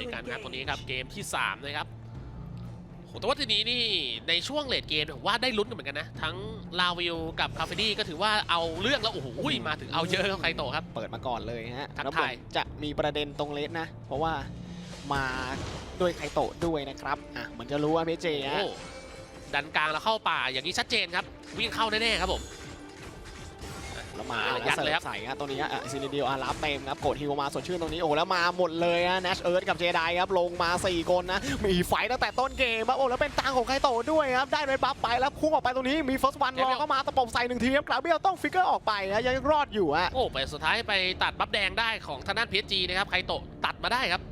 ด้วยกันครับตรงนี้ครับเกมที่ 3 นะครับโหแต่ว่าทีนี้นี่ในช่วงเลดเกมผมว่าได้ลุ้นกันเหมือนกันนะ ทั้งลาวิวกับคาเฟดี้ก็ถือว่าเอาเรื่องแล้ว โอ้โหมาถึงเอาเยอะครับใครโตครับ เปิดมาก่อนเลยฮะทักแล้วทายผมจะมีประเด็นตรงเลสนะ เพราะว่ามาด้วยไคโตะด้วยนะครับอะเหมือนจะรู้ว่าเพเจโอ้ฮะดันกลางแล้วเข้าป่าอย่างนี้ชัดเจนครับ วิ่งเข้าแน่ๆครับผม แล้วมายัยัดดเลเลยยครับใส่ฮะตรงนี้ฮะซินิเดียวอารับเต็มครับกดฮิวมาสดชื่นตรงนี้โอ้แล้วมาหมดเลยฮะ Nash Earth กับเจไดครับลงมา 4 คนนะมีไฟตั้งแต่ต้นเกมครับโอ้แล้วเป็นตังของไคโตะด้วยครับได้เรดบัฟไปแล้วพุ่งออกไปตรงนี้มี First One รอเข้ามาตะปบใส่หนึ่งทีครับกราเบียลต้องฟิกเกอร์ออกไปนะยังรอดอยู่ฮะโอ้ไปสุดท้ายไปตัดบัฟแดงได้ของทางด้านพีจีนะครับใครโตะตัดมาได้ครับ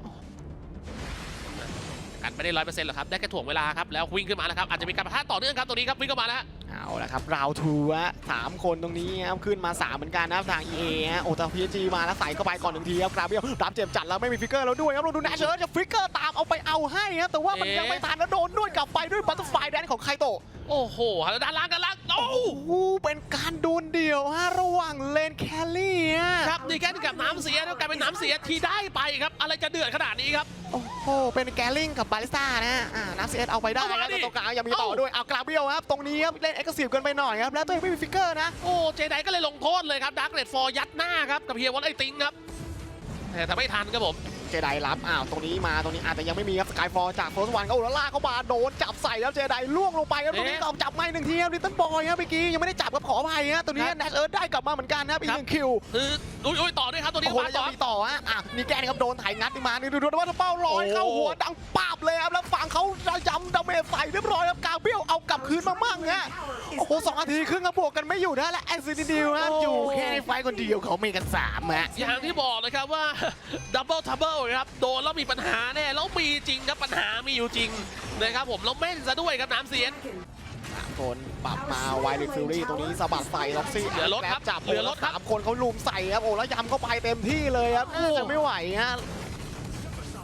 กันไม่ได้ร้อยเปอร์เซ็นต์หรอกครับได้แค่ถ่วงเวลาครับแล้ววิ่งขึ้นมาแล้วครับอาจจะมีการประทะต่อเนื่องครับตรงนี้ครับวิ่งเข้ามาแล้ว เอาละครับราวทูฮะสามคนตรงนี้ครับขึ้นมา 3 เหมือนกันนะครับทาง EA ฮะโอตาพีจีมาแล้วใส่เข้าไปก่อนหนึ่งทีครับกราเบียลรับเจ็บจัดแล้วไม่มีฟิกเกอร์แล้วด้วยครับเราดูแนชเชอร์จะฟิกเกอร์ตามเอาไปเอาให้ครับแต่ว่ามันเอ๊ะยังไม่ทันแล้วโดนด้วยกลับไปด้วยบัตเตอร์ไฟแดนของไคโตะโอ้โหแล้วด้านล่างด้านล่างโอ้โอ้โหเป็นการโดนเดี่ยวฮะระหว่างเลนแคลรี่ฮ กันี่แค่กับน้ำเสียแล้วกลายเป็นน้ำเสียที่ได้ไปครับ อะไรจะเดือดขนาดนี้ครับ โอ้โห เป็นแกลลิงกับบาลิสต้านะฮะอ่านับเซตเอาไปได้เอาคมารับดิ แต่ตรงกลางยังมีต่อด้วย เอากราเบียวครับ ตรงนี้ครับ เล่นเอ็กซ์ซีฟเกินไปหน่อยครับ แล้วตัวเองไม่มีฟิกเกอร์นะ โอ้เจไดก็เลยลงโทษเลยครับดักเลดฟอร์ยัดหน้าครับกับเฮียวอลไอติงครับแต่ทำไม่ทันครับผม เจไดรับอ้าวตรงนี้มาตรงนี้อาจจะยังไม่มีครับสกายฟอร์จากโฟสวันก็โอ้แล้วลากเข้ามาโดนจับใส่ครับเจไดล่วงลงไปครับตรงนี้เอ๊ะต้องจับไม่หนึ่งทีครับลิตเติ้ลบอยครับเมื่อกี้ยังไม่ได้จับครับขออภัยฮะตรงนี้ครับแนทเอิร์ธได้กลับมาเหมือนกันนะครับอีกครับหนึ่งคิวคืออุ้ยอุ้ยต่อด้วยครับตัวนี้โอ้โหมาแล้วต่ยัองมีต่อฮะอะนี่แกนครับโดนไถงัดนี่มานี่ดูดูว่าเป้าลอยเข้าโอ้หัวดังปาบเลยครับแล้วฝั่งเขาระยำดาเมจใส่เรียบร้อยครับกาเบี้ยวเอากลับคืนมามั่งฮะ โอ้โหสองนาทีครึ่งครับบวกกันไม่อยู่นะและแอนซินดิวครับอยู่แค่ในไฟคนเดียวเขามีกันสามฮะ อย่างที่บอกเลยครับว่า ดับเบิลทับเบิลครับ โดนแล้วมีปัญหาแน่ แล้วมีจริงครับปัญหามีอยู่จริงนะครับผม แล้วแม่นซะด้วยครับน้ำเสียน สามคนปรับมาไวลิฟิลลี่ตรงนี้สะบัดใส่ล็อกซี่เหลือรถครับจับเหลือรถครับสามคนเขาลุมใส่ครับโอ้แล้วยำเข้าไปเต็มที่เลยครับน่าจะไม่ไหวฮะ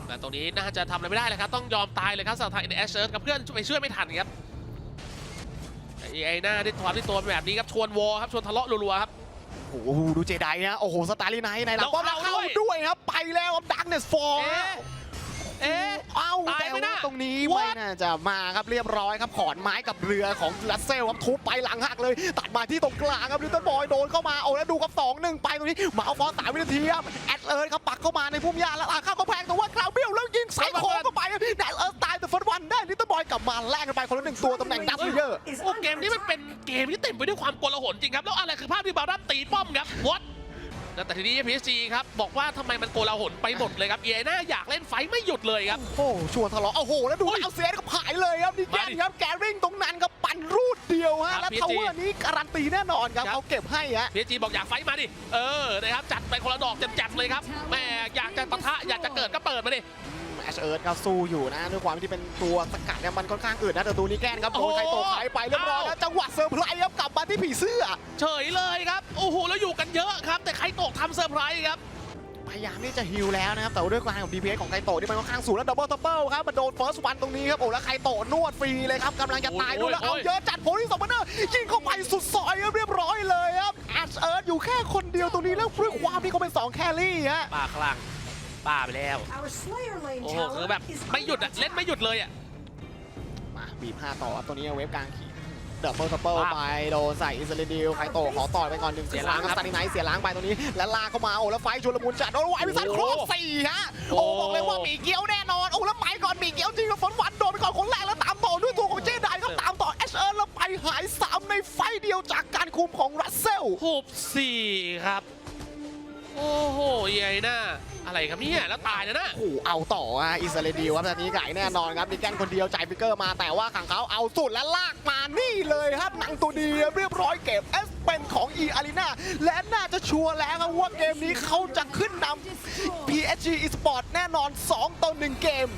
แต่ตรงนี้น่าจะทำอะไรไม่ได้เลยครับ ต้องยอมตายเลยครับสำหรับทางเอเอชเชิร์กับเพื่อนไปช่วยไม่ทันครับ แต่ไอ้หน้าได้ทอนที่ตัวแบบนี้ครับชวนวอครับชวนทะเลาะรัวๆครับ โอ้โหดูเจไดนะโอ้โหสตาร์ลีไนท์ในหลังแล้วป้อมแล้วเอาเข้าด้วยด้วยครับไปแล้วครับดักเนสฟอร์เอ๊ะเอ๊ะเอ้าตายแต่ไหมว่าน่ะตรงนี้ What? ไม่น่าจะมาครับเรียบร้อยครับขอนไม้กับเรือของลัสเซลครับทุบไปหลังหักเลย ตัดมาที่ตรงกลางครับลิตเติ้ลบอยโดนเข้ามาโอ้แล้วดูครับสองหนึ่งไปตรงนี้มาเอาฟอสสามวินาทีครับแอดเอิร์ธครับปักเข้ามาในพุ่มหญ้าแล้วอะเข้า กลับมาแลกกันไปคนละหนึ่งตัวตำแหน่งดับเบิลเยอร์โอ้เกมนี้มันเป็นเกมที่เต็มไปด้วยความโกลาหลจริงครับ แล้วอะไรคือภาพที่บารัมตีป้อมครับวอตแต่ทีนี้ PSG ครับบอกว่าทำไมมันโกลาหลไปหมดเลยครับเอน่าอยากเล่นไฟท์ไม่หยุดเลยครับ โอ้โหชวนทะเลาะโอ้โห แล้วดูโอ้ยเอาเสียก็ผายเลยครับนี่แกมาดินครับแกริ่งตรงนั้นก็ปั่นรูดเดียวฮะครับแล้ว PSG ทาวเวอร์นี้การันตีแน่นอนครับครับเขาเก็บให้ฮะ PSG บอกอยากไฟท์มาดิเออนะครับจัดไปคนละดอกจัดๆเลยครับแม่อยากจะปะทะอยากจะเกิดก็เปิดมาดิแอ ชเอิร์ธก็สู้อยู่นะด้วยความที่เป็นตัวสกัดเนี่ยมันค่อนข้างอึดนะแต่ตัวนี้แกนครับโดนโอ้ใครโตขายไปเรียบร้อยแล้วจังหวะเซอร์ไพรส์ครับกลับมาที่ผีเสื้อ เฉยเลยครับโอ้โหแล้วอยู่กันเยอะครับ แต่ใครตกทำเซอร์ไพรส์ครับพยายามที่จะฮิลแล้วนะครับ แต่ว่าด้วยการของ DPS ของไคโตะที่มันค่อนข้างสูงแล้วดับเบิลทับเบิลครับมันโดนเฟิร์สวันตรงนี้ครับ โอ้แล้วไคโตะนวดฟรีเลยครับกำลังจะตายโอ้ยด้วยแล้วโอ้เอายเยอะจัดโพลิสสมเนอร์ยิงเข้าไปสุดซอยครับเรียบร้อยเลยครับแอชเอิร์ธอยู่แค่คนเดียวตรงนี้แล้วด้วยความที่เขาเป็นสองแครี่ฮะป้าคลั่ง ป้าไปแล้ว Our Slayer Lane โอ้โห tower คือแบบ is ไม่หยุดอะ under เล่นไม่หยุดเลยอะ มาบีบ5ต่อครับตัวนี้เวฟกลางขี่เดบเบิลทับเบิลว้าวไปโดนใส่อิสราเอลไคโตะขอต่อยไปก่อนหนึ่งเสีเสียยล้าล้างงคครัรับบสตาร์นิไนท์เสียล้างไปตรงนี้ แล้วลากเข้ามาโอ้แล้วไฟชุลมุนจัดโดนไวพิสันครบสี่ฮะโอ้บอกเลยว่าหมีเกี้ยวแน่นอนโอ้แล้วไปก่อนหมีเกี้ยวจริงกับฝนหวันโดนไปก่อนคนแรกแล้วตามต่อด้วยตัวของเจไดก็ตามต่อเอชเอิร์แล้วไปหายสามในไฟเดียวจากการคุมของรัสเซลหุบสี่ครับ โอ้โหใหญ่หน้าอะไรครับเนี่ยแล้วตายนะนะโอ้โหเอาต่ออะอิสราเอลครับตอนนี้ไก่แน่นอนครับมีแกนคนเดียวจ่ายฟิกเกอร์มาแต่ว่าขังเขาเอาสุดและลากมานี่เลยครับหนังตัวดีเรียบร้อยเก็บเอสเป็นของอีอารีนาและน่าจะชัวร์แล้วครับว่าเกมนี้เขาจะขึ้นนำ PSG Esport แน่นอน 2 ต่อ 1 เกม